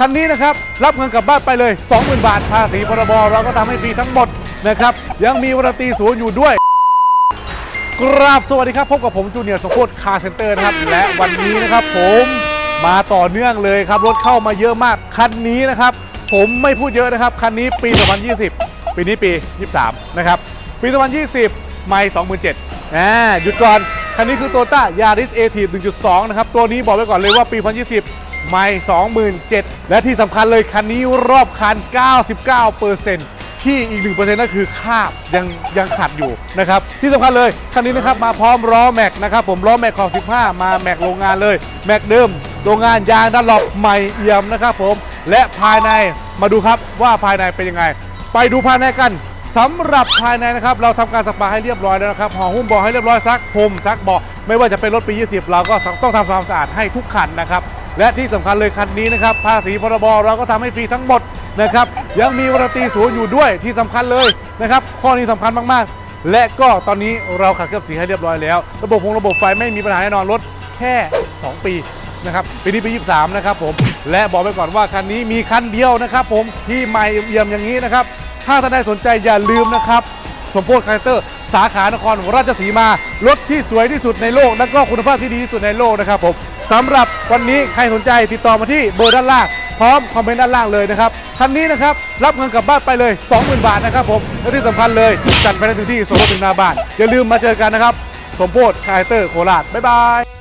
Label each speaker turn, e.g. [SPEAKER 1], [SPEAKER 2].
[SPEAKER 1] คันนี้นะครับ รับเงินกลับบ้านไปเลย 20,000 บาท ภาษีพรบเราก็ทำให้ฟรีทั้งหมดนะครับ ยังมีวรตีศูนย์อยู่ด้วย กราบสวัสดีครับ พบกับผมจูเนียร์สมโพธคาร์เซ็นเตอร์นะครับ และวันนี้นะครับผมมาต่อเนื่องเลยครับ รถเข้ามาเยอะมาก คันนี้นะครับ ผมไม่พูดเยอะนะครับ คันนี้ปี 2020 ปีนี้ปี 23 นะครับ ปี 2020 ไม่27,000อ่าหยุดก่อน คันนี้คือโตต้ายาริสเอที1.2 นะครับ ตัวนี้บอกไว้ก่อนเลยว่าปี 2020 ไม่27,000 และที่สำคัญเลยคันนี้รอบคัน 99%ที่อีก 1%นั่นคือคาบยังยังขัดอยู่นะครับ ที่สำคัญเลย คันนี้นะครับมาพร้อมล้อแม็กนะครับ ผมล้อแม็กของ15 มาแม็กโรงงานเลย แม็กเดิม โรงงานยางดันหลบใหม่เอี่ยมนะครับผมและภายในมาดูครับว่าภายในเป็นยังไง ไปดูภายในกันสำหรับภายในนะครับ เราทำการสกปาให้เรียบร้อยแล้วนะครับห่อหุ้มเบาะให้เรียบร้อยซักพรมซักเบาะไม่ว่าจะเป็นรถปี 20 เราก็ต้องทำความสะอาดให้ทุกคันนะครับ และที่สำคัญเลยคันนี้นะครับภาษีพรบเราก็ทำให้ฟรีทั้งหมดนะครับยังมีวารตีศูนย์อยู่ด้วยที่สำคัญเลยนะครับข้อนี้สำคัญมากๆ และก็ตอนนี้เราขัดเคลือบสีให้เรียบร้อยแล้ว ระบบพงระบบไฟไม่มีปัญหาแน่นอนรถแค่ 2 ปีนะครับปีนี้ปี 23 นะครับผม และบอกไปก่อนว่าคันนี้มีคันเดียวนะครับผมที่ใหม่เอี่ยมอย่างนี้นะครับ ถ้าท่านใดสนใจอย่าลืมนะครับ สมโพธิคาแรคเตอร์ สาขานครราชสีมา รถที่สวยที่สุดในโลก และก็คุณภาพที่ดีที่สุดในโลกนะครับผม สำหรับวันนี้ใครสนใจติดต่อมาที่เบอร์ด้านล่าง พร้อมคอมเมนต์ด้านล่างเลยนะครับคันนี้นะครับ รับเงินกลับบ้านไปเลย 20,000 บาทนะครับผมและที่สำคัญเลยจัดไปในถึงที่ส่งรถถึงหน้าบ้าน อย่าลืมมาเจอกันนะครับ สมโพธิคาแรคเตอร์โคราชบ๊ายบาย